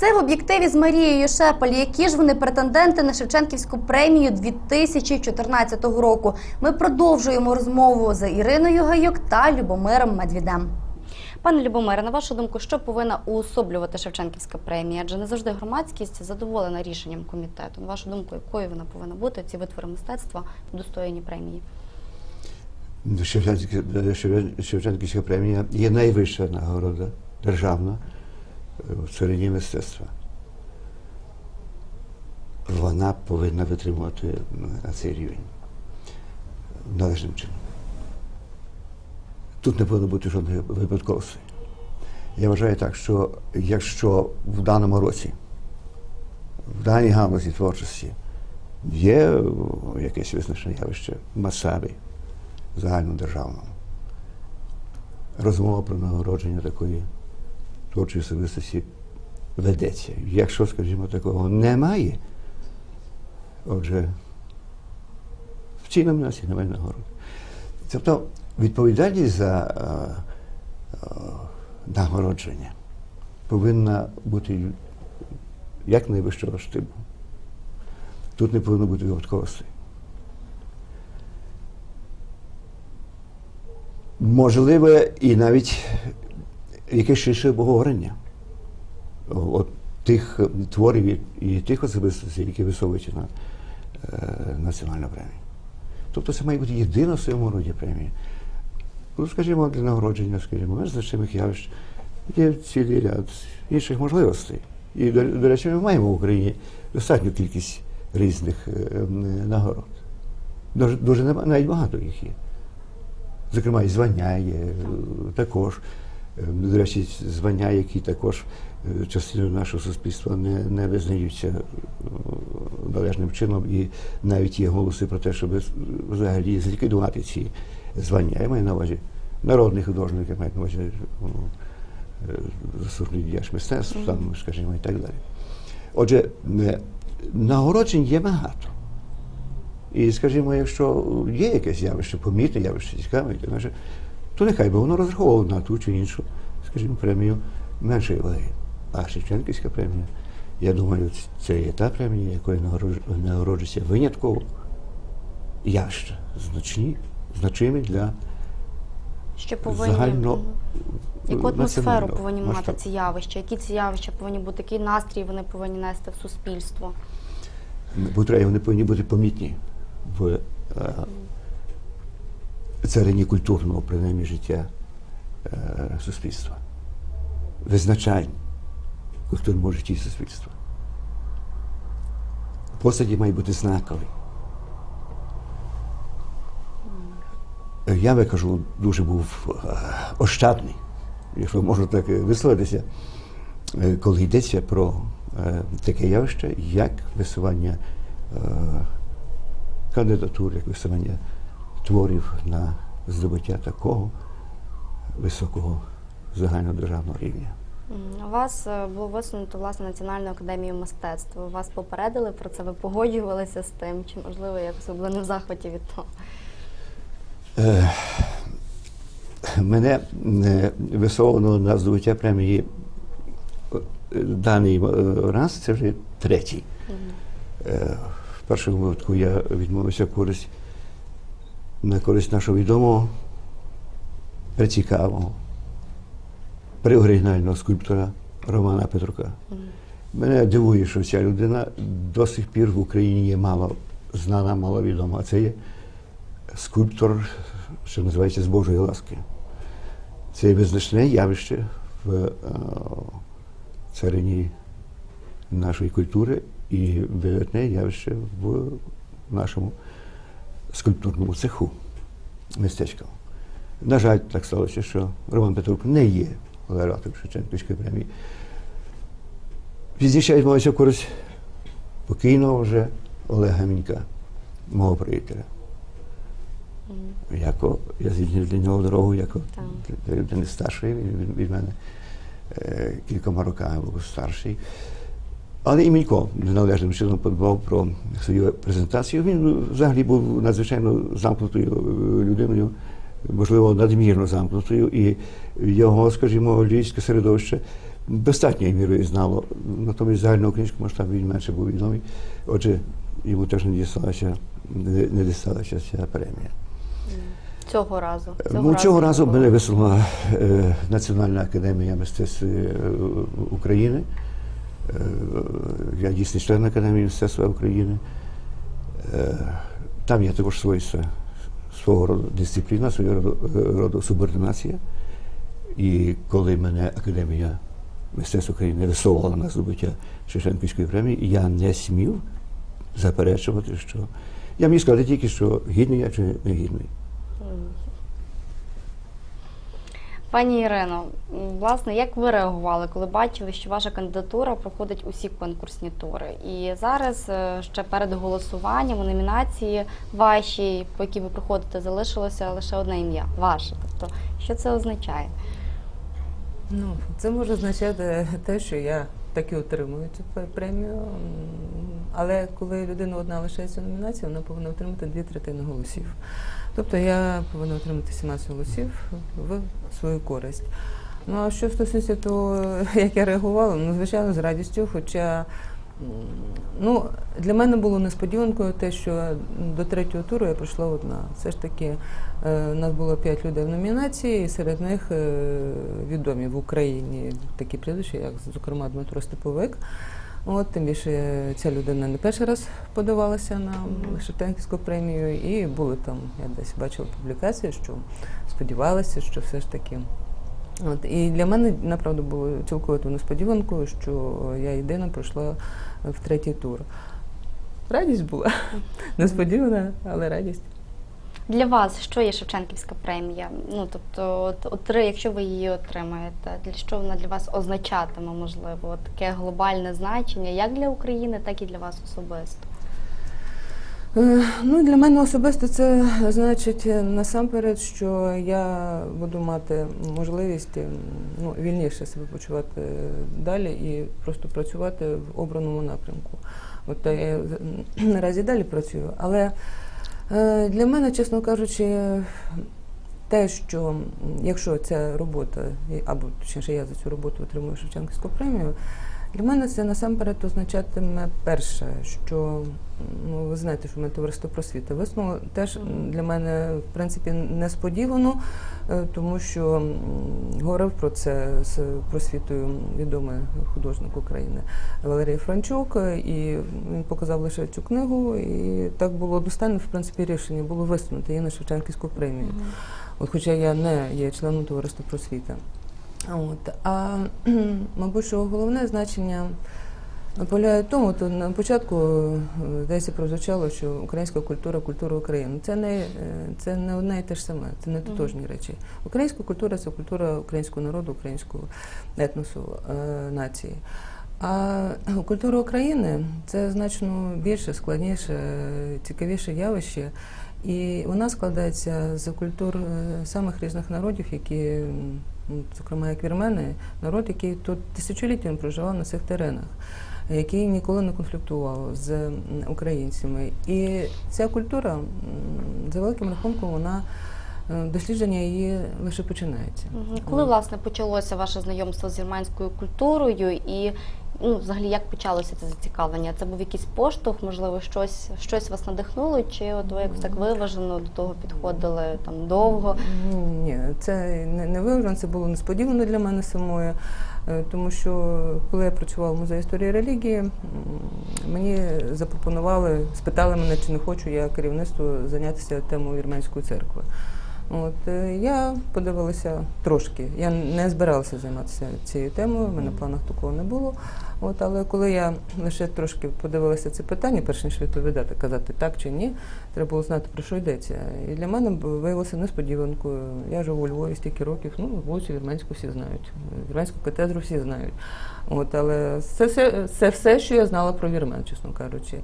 Це в об'єктиві з Марією Шепель. Які ж вони претенденти на Шевченківську премію 2014 року? Ми продовжуємо розмову з Іриною Гаюк та Любомиром Медвідем. Пане Любомире, на вашу думку, що повинна уособлювати Шевченківська премія? Адже не завжди громадськість задоволена рішенням комітету. На вашу думку, якою вона повинна бути? Ці витвори мистецтва удостоєні премії? Шевченківська, премія є найвища нагорода державна в царині мистецтва. Вона повинна витримувати ну, на цей рівень належним чином. Тут не повинно бути жодної випадковості. Я вважаю так, що якщо в даному році, в даній галузі творчості є якесь визначне явище в масштабі загальнодержавному, розмова про нагородження такої творчої особистості ведеться. Якщо, скажімо, такого немає, отже, в цій номінації немає нагороди. Тобто відповідальність за е, е, нагородження повинна бути як найвищого штибу. Тут не повинно бути випадковостей. Можливе і навіть якесь ширше обговорення от тих творів і- тих особистостей, які висовуються на е, національну премію. Тобто це має бути єдина в своєму роді премія. Ну, скажімо, для нагородження, скажімо, визначених явищ є цілий ряд інших можливостей. І, до, до речі, ми маємо в Україні достатню кількість різних е, нагород. Дуже, дуже навіть багато їх є. Зокрема, і звання є е, також. Е, До речі, звання, які також е, частиною нашого суспільства не, не визнаються е, належним чином, і навіть є голоси про те, щоб взагалі зліквідувати ці звання. Я маю на увазі народний художник, я маю на увазі ну, е, заслужений діяч мистецтв, там, скажімо, і так далі. Отже, нагороджень є багато. І, скажімо, якщо є якесь явище, помітне явище цікаве, то, то нехай би воно розраховувало на ту чи іншу, скажімо, премію меншої ваги. А Шевченківська премія, я думаю, це є та премія, якою нагороджується винятково явища значні, значимі для Що повинні загально яку атмосферу повинні мати ці явища? Які ці явища повинні бути? Який настрій вони повинні нести в суспільство? Бо треба, вони повинні бути помітні в е, царині культурного, принаймні, життя е, суспільства. Визначальні в культурному житті суспільства. Посаді мають бути знакові. Е, Я би кажу, дуже був е, ощадний, якщо можна так висловитися, е, коли йдеться про таке явище, як висування кандидатур, як висування творів на здобуття такого високого загальнодержавного рівня. У вас е, було висунуто власне Національну академію мистецтва. Вас попередили про це, ви погоджувалися з тим, чи можливо якось ви були не в захваті від того? Е, Мене е, висовано на здобуття премії даний раз, це вже третій. В першому випадку я відмовився користь на користь нашого відомого, прецікавого, преоригінального скульптора Романа Петрука. Мене дивує, що ця людина до сих пір в Україні є мало знана, мало відома. А це є скульптор, що називається з Божої ласки. Це є визначне явище в царині нашої культури і видатне явище в нашому скульптурному цеху містечкому. На жаль, так сталося, що Роман Петрук не є лауреатом Шевченківської премії. Пізніше я відмовився в користь покійного вже Олега Мінька, мого приятеля. Яко, я звільнив для нього дорогу, як людини старшої, він він від мене е, кількома роками був старший. Але і Мінько неналежним чином подбав про свою презентацію. Він взагалі був надзвичайно замкнутою людиною, можливо, надмірно замкнутою, і його, скажімо, львівське середовище достатньою мірою знало. Натомість в загальноукраїнському масштабі він менше був відомий. Отже, йому теж не дісталася, не, дісталася ця премія. Цього разу. ну, цього разу мене висунула е, Національна академія мистецтв України. Е, я дійсний член Академії мистецтва України. Е, там є також свойства свого роду дисципліна, свого роду, е, роду субординація. І коли мене Академія мистецтв України висовувала на здобуття Шевченківської премії, я не смів заперечувати, що я міг сказати тільки, що гідний я чи не гідний. Пані Ірино, власне, як ви реагували, коли бачили, що ваша кандидатура проходить усі конкурсні тури? І зараз, е, ще перед голосуванням у номінації вашій, по якій ви проходите, залишилося лише одне ім'я ваше. Тобто, що це означає? Ну, це може означати те, що я таки отримують цю премію. Але коли людина одна лишається в вона повинна отримати дві третини голосів. Тобто я повинна отримати 17 голосів в свою користь. Ну а що стосується того, як я реагувала, ну звичайно, з радістю, хоча. Ну, для мене було несподіванкою те, що до третього туру я прийшла одна. Все ж таки, е, у нас було п'ять людей в номінації, і серед них е, відомі в Україні такі прізвища, як, зокрема, Дмитро Степовик. От, тим більше ця людина не перший раз подавалася на Шевченківську премію, і були там, я десь бачила публікації, що сподівалася, що все ж таки. От, і для мене, направду, було цілковито несподіванкою, що я єдина пройшла в третій тур. Радість була. Несподівана, але радість. Для вас що є Шевченківська премія? Ну тобто, от, от, якщо ви її отримаєте, для що вона для вас означатиме, можливо, от таке глобальне значення, як для України, так і для вас особисто? Е, Ну, для мене особисто це значить е, насамперед, що я буду мати можливість е, ну, вільніше себе почувати далі і просто працювати в обраному напрямку. От я наразі далі працюю. Але е, для мене, чесно кажучи, те, що якщо ця робота, або точніше я за цю роботу отримую Шевченківську премію, для мене це насамперед означатиме перше, що ну ви знаєте, що ми товариство просвіти. Висновок теж для мене в принципі несподівано, е, тому що говорив про це з просвітою відомий художник України Валерій Франчук, е, і він показав лише цю книгу, і так було одностайне в принципі рішення було висунути її на Шевченківську премію. От, хоча я не є членом товариства просвіти. От. А мабуть, що головне значення полягає в тому, то на початку е, десь прозвучало, що українська культура культура України. Це не, е, це не одне і те ж саме, це не тотожні речі. Українська культура це культура українського народу, українського етносу, е, нації. А культура України це значно більше, складніше, цікавіше явище. І вона складається з культур е, самих різних народів, які, зокрема, як вірмени, народ, який тут тисячоліттями проживав на цих теренах, який ніколи не конфліктував з українцями. І ця культура, за великим рахунком, вона е, дослідження її лише починається. Коли власне почалося ваше знайомство з вірменською культурою, і ну, взагалі як почалося це зацікавлення? Це був якийсь поштовх, можливо, щось, щось вас надихнуло, чи от ви якось так виважено до того підходили там довго? Ні, це не, не виважено, це було несподівано для мене самої. Е, Тому що коли я працювала в музеї історії релігії, мені запропонували, спитали мене, чи не хочу я керівництво зайнятися темою вірменської церкви. От е, я подивилася трошки. Я не збиралася займатися цією темою, в мене в планах такого не було. От, але коли я лише трошки подивилася це питання, перш ніж відповідати, казати так чи ні, треба було знати, про що йдеться. І для мене виявилося несподіванкою. Я живу у Львові стільки років, ну, вулицю Вірменську всі знають, Вірменську катедру всі знають. От, але це все, це все, що я знала про вірмен, чесно кажучи.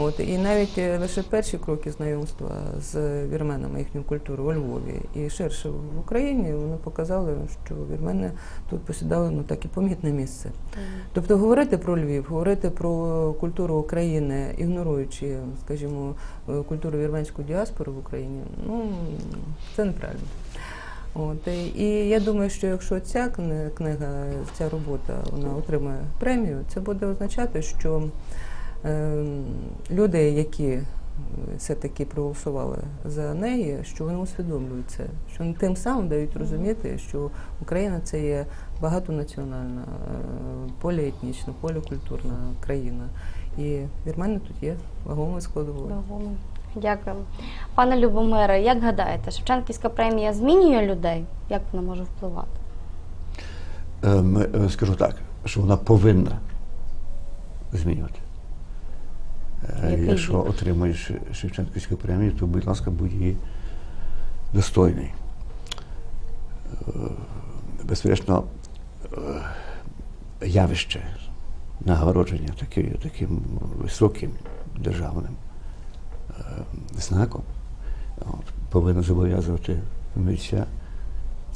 От, і навіть е, лише перші кроки знайомства з вірменами, їхньою культурою у Львові і ширше в Україні, вони показали, що вірмени тут посідали ну, так і помітне місце. Тобто говорити про Львів, говорити про культуру України, ігноруючи, скажімо, е, культуру вірменської діаспори в Україні, ну це неправильно. От, і, і я думаю, що якщо ця книга, ця робота вона отримає премію, це буде означати, що е, люди, які все-таки проголосували за неї, що вони усвідомлюють це, що вони тим самим дають розуміти, що Україна це є багатонаціональна, е, поліетнічна, полікультурна країна. І від мене тут є вагомий складовий. Дякую. Пане Любомире, як гадаєте, Шевченківська премія змінює людей? Як вона може впливати? Ем, Скажу так, що вона повинна змінювати. Е, Який Якщо бік? отримаєш Шевченківську премію, то, будь ласка, будь її достойний. Е, Безперечно, явище нагородження таким, таким високим державним знаком от, повинно зобов'язувати митця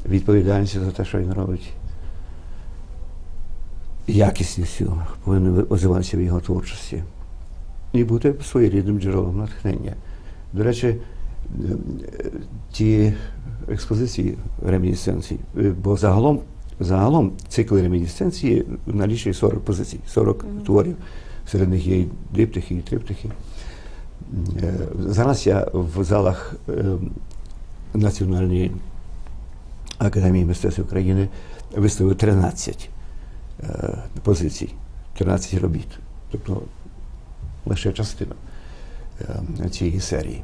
відповідальність за те, що він робить. Якісністю повинен озиватися в його творчості і бути своєрідним джерелом натхнення. До речі, е, е, ті експозиції ремінісценцій, е, бо загалом, загалом цикл ремінісценції налічує 40 позицій, 40 творів. Серед них є і диптихи, і триптихи. Е, Зараз я в залах е, Національної академії мистецтв України виставив 13 е, позицій, 13 робіт. Тобто лише частина цієї серії.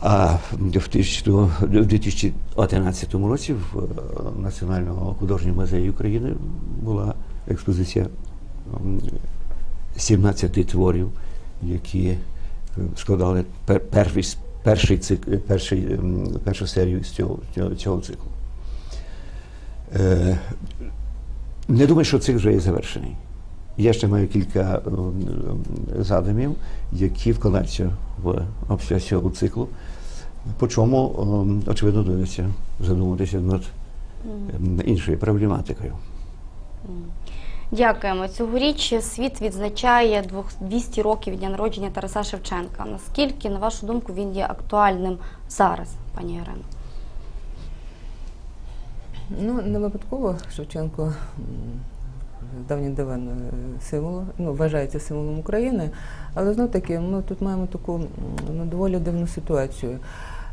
А в 2011 році в Національному художньому музеї України була експозиція 17 творів, які е, складали пер- перший, перший цик, перший, першу серію з цього, цього, циклу. Е, Не думаю, що цикл вже є завершений. Я ще маю кілька м, задумів, які вкладаються в обсяг цього циклу, по чому, ем, очевидно, доведеться задуматися над ем, іншою проблематикою. Дякуємо. Цьогоріч світ відзначає двох- 200 років від дня народження Тараса Шевченка. Наскільки, на вашу думку, він є актуальним зараз, пані Ірино? Ну, не випадково Шевченко м, з давніх давен е, символ, ну, вважається символом України, але знов таки ми тут маємо таку ну, доволі дивну ситуацію.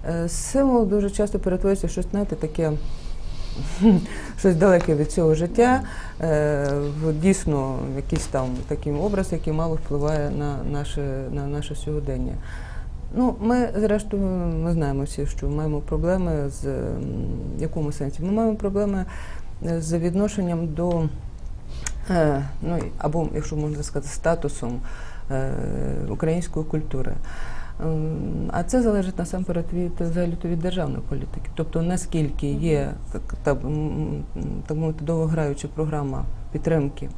Е, Символ дуже часто перетворюється в щось, знаєте, таке. Щось далеке від цього життя, е, дійсно якийсь там такий образ, який мало впливає на наше, на наше сьогодення. Ну, ми, зрештою, ми знаємо всі, що маємо проблеми з в якому сенсі? Ми маємо проблеми е, з відношенням до, е, ну, або, якщо можна сказати, статусом української культури. Ем, А це залежить насамперед від взагалі від державної політики. Тобто наскільки є так, так, мовити довгограюча програма підтримки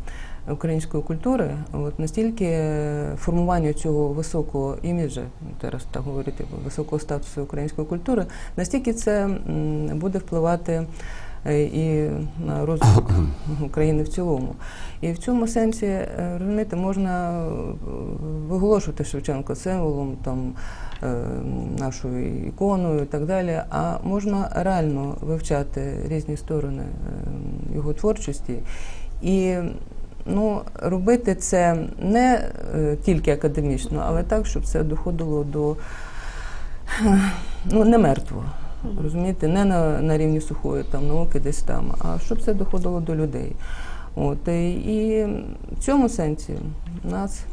української культури, от настільки формування цього високого іміджа, зараз так говорити, високого статусу української культури, настільки це буде впливати і на розвиток України в цілому. І в цьому сенсі, е, розумієте, можна е, виголошувати Шевченко символом там, е, нашою іконою і так далі, а можна реально вивчати різні сторони е, його творчості. І ну, робити це не е, тільки академічно, але так, щоб це доходило до е, ну, не мертвого. Розумієте, не на, на рівні сухої там науки десь там, а щоб це доходило до людей. От і, і в цьому сенсі у нас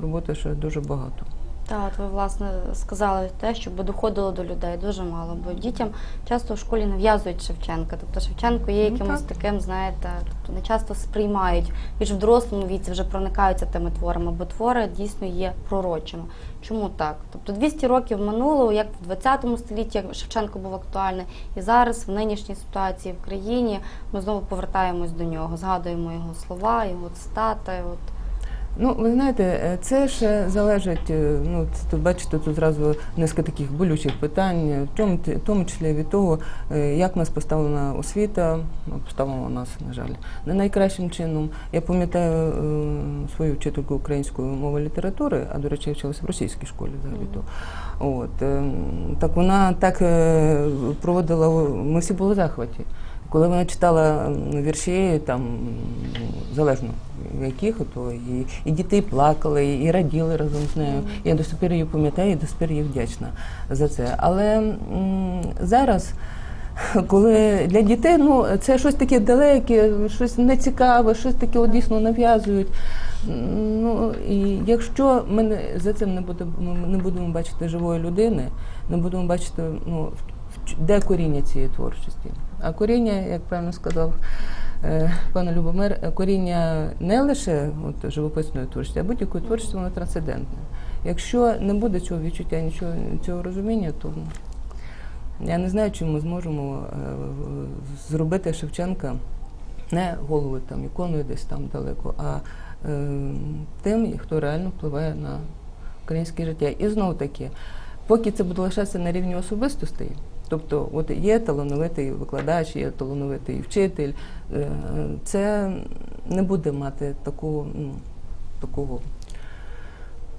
роботи ще дуже багато. Так, от ви власне сказали те, щоб доходило до людей дуже мало, бо дітям часто в школі нав'язують Шевченка. Тобто Шевченко є Ну, якимось таким, знаєте, тобто не часто сприймають, більш в дорослому віці вже проникаються тими творами, бо твори дійсно є пророчими. Чому так? Тобто 200 років минуло, як в 20 столітті Шевченко був актуальний, і зараз в нинішній ситуації в країні ми знову повертаємось до нього, згадуємо його слова, його цитати. От Ну, ви знаєте, е, це ще залежить, е, ну, тут бачите, тут зразу низка таких болючих питань, е, в тому, в тому числі від того, як нас поставлена освіта, ну, поставлена нас, на жаль, не найкращим чином. Я пам'ятаю свою вчительку української мови і літератури, а до речі, я вчилася в російській школі взагалі то. От, е, так вона так проводила, ми всі були в захваті. Коли вона читала вірші, там ну, залежно яких, то і, і діти плакали, і раділи разом з нею. Я до сих пір її пам'ятаю і до сих пір їй вдячна за це. Але м, зараз. Коли для дітей ну це щось таке далеке, щось нецікаве, щось таке от дійсно нав'язують. Ну і якщо ми не- за цим не будемо ми не будемо бачити живої людини, не будемо бачити ну де коріння цієї творчості. А коріння, як правильно сказав е, пан Любомир, коріння не лише от, живописної творчості, а будь-якої творчості воно трансцендентне. Якщо не буде цього відчуття, нічого цього розуміння, то я не знаю, чи ми зможемо е, зробити Шевченка не головою там іконою десь там далеко, а е, тим, хто реально впливає на українське життя. І знову таки, поки це буде лишатися на рівні особистостей, тобто, от є талановитий викладач, є талановитий вчитель, е, це не буде мати такого, ну, такого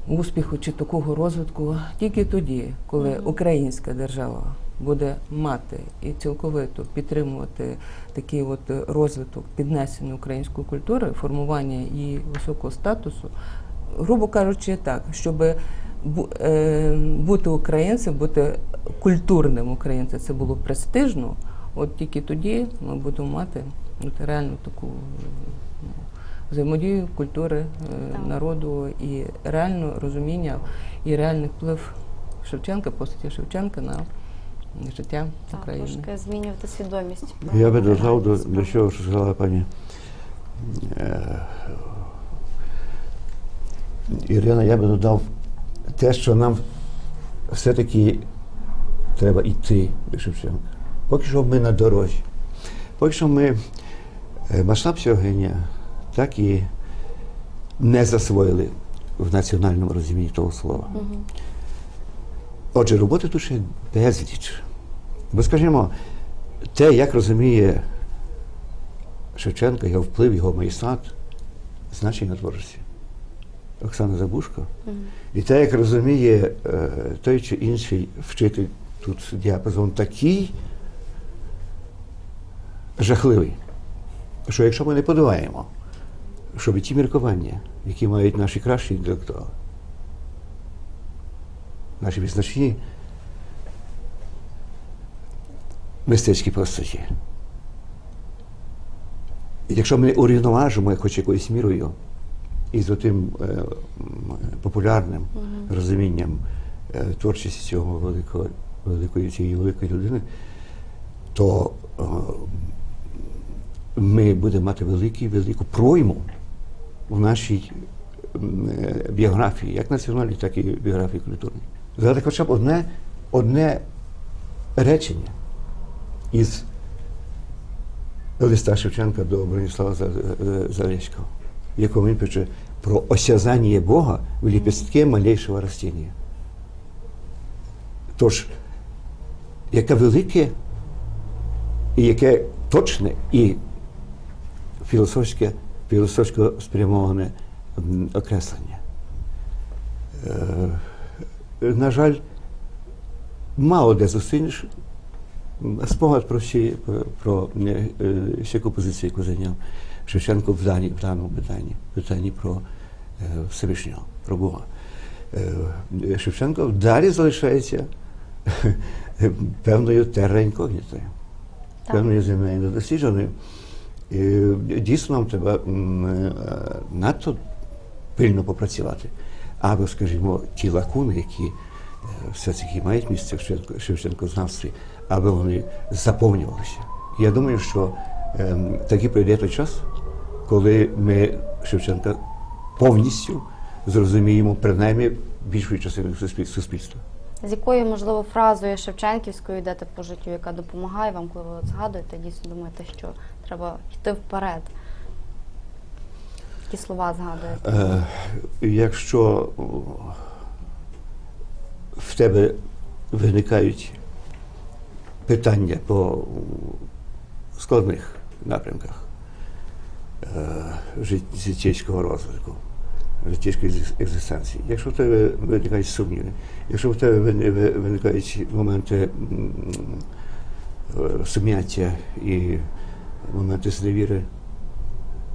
успіху чи такого розвитку тільки тоді, коли українська держава буде мати і цілковито підтримувати такий от розвиток піднесення української культури, формування її високого статусу, грубо кажучи, так, щоб бу- е, бути українцем, бути культурним українцем, це було престижно. От тільки тоді ми будемо мати от, реально таку ну, взаємодію культури е, Так. народу і реально розуміння і реальний вплив Шевченка, постаті Шевченка на життя Так, України. трошки змінювати свідомість. Я би додав до, до чого, що сказала пані е, Ірина, я би додав те, що нам все-таки треба йти до Шевченка. Поки що ми на дорозі. Поки що ми е, масштаб сьогодні так і не засвоїли в національному розумінні того слова. Мгм. Отже, роботи тут ще безліч. Бо, скажімо, те, як розуміє Шевченка, його вплив, його майстрат, значення творчості. Оксана Забушко. Мгм. І те, як розуміє е, той чи інший вчитель тут діапазон такий жахливий, що якщо ми не подуваємо, щоб ті міркування, які мають наші кращі інтелектуали, наші визначні мистецькі постаті. Якщо ми урівноважимо хоч якоюсь мірою і з тим е, популярним розумінням е, творчості цього великого, великої цієї великої людини, то е, ми будемо мати велику, велику пройму в нашій біографії, як національній, так і біографії культурній. Згадати хоча б одне, одне речення із листа Шевченка до Броніслава За- якому він пише про осязання Бога в лепестке малейшого растіння. Тож, яке велике і яке точне і філософське, філософсько спрямоване окреслення. Е, на жаль, мало де зустрінеш спогад про всі про е, е, всі композиції, яку зайняв Шевченко в, дані, в даному питанні, питанні про е, Всевишнього, про Бога. Е, Шевченко далі залишається певною терра інкогнітою, певною землею недослідженою. Дійсно, нам треба надто пильно попрацювати, аби, скажімо, ті лакуни, які е, все-таки мають місце в Шевченко- Шевченкознавстві, аби вони заповнювалися. Я думаю, що таки прийде той час, коли ми Шевченка повністю зрозуміємо, принаймні більшою частиною суспіль- суспільства. З якою, можливо, фразою Шевченківською йдете по життю, яка допомагає вам, коли ви от згадуєте, дійсно думаєте, що треба йти вперед. які слова згадуєте? Е, якщо в тебе виникають питання по складних напрямках е, життєвого розвитку, життєвої екзис- екзистенції, якщо в тебе виникають сумніви, якщо в тебе виникають моменти е, сум'яття і моменти зневіри,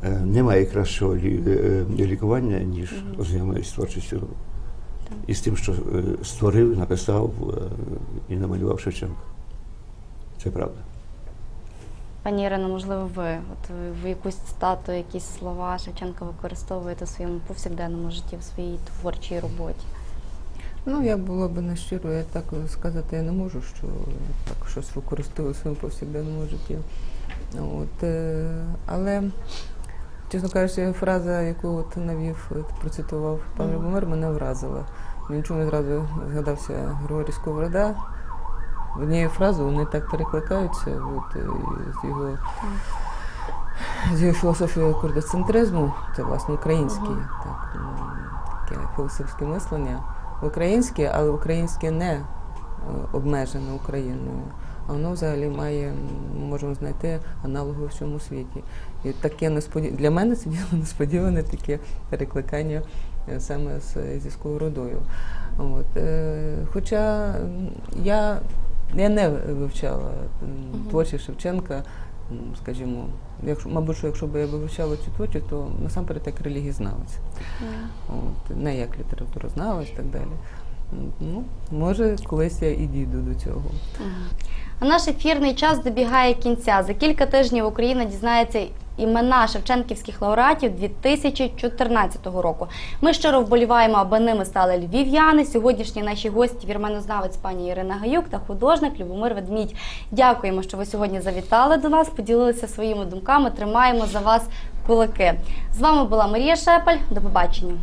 Е, Немає кращого лікування, ніж ознайомлення з творчістю і з тим, що створив, написав і намалював Шевченко. Це правда. Пані Ірино, можливо, ви от ви якусь цитату, якісь слова Шевченка використовуєте в своєму повсякденному житті, в своїй творчій роботі? Ну, як було б не щиро, я так сказати я не можу, що так щось використовую в своєму повсякденному житті. От, е, але, чесно кажучи, фраза, яку от навів, от, процитував пан. Любомир, мене вразила. Мені чому зразу згадався Григорій Сковорода. Однією фразою вони так перекликаються от, е, з його з його філософією курдоцентризму, це власне українське, Мгм. так, таке філософське мислення. Українське, але українське не е, обмежене Україною. А воно взагалі має, можемо знайти аналоги у всьому світі. І таке несподі... для мене це дійсно несподіване таке перекликання е, саме з, зі сковородою. От, е, хоча я, я не вивчала творчість Шевченка, скажімо, якщо, мабуть, що якщо б я вивчала цю творчість, то насамперед як релігієзнавець. От, не як літературознавець і так далі. Ну, може, колись я і дійду до цього. А наш ефірний час добігає кінця. За кілька тижнів Україна дізнається імена шевченківських лауреатів 2014 року. Ми щиро вболіваємо, аби ними стали львів'яни. Сьогоднішні наші гості вірменознавець пані Ірина Гаюк та художник Любомир Ведмідь. Дякуємо, що ви сьогодні завітали до нас, поділилися своїми думками. Тримаємо за вас кулаки. З вами була Марія Шепель. До побачення.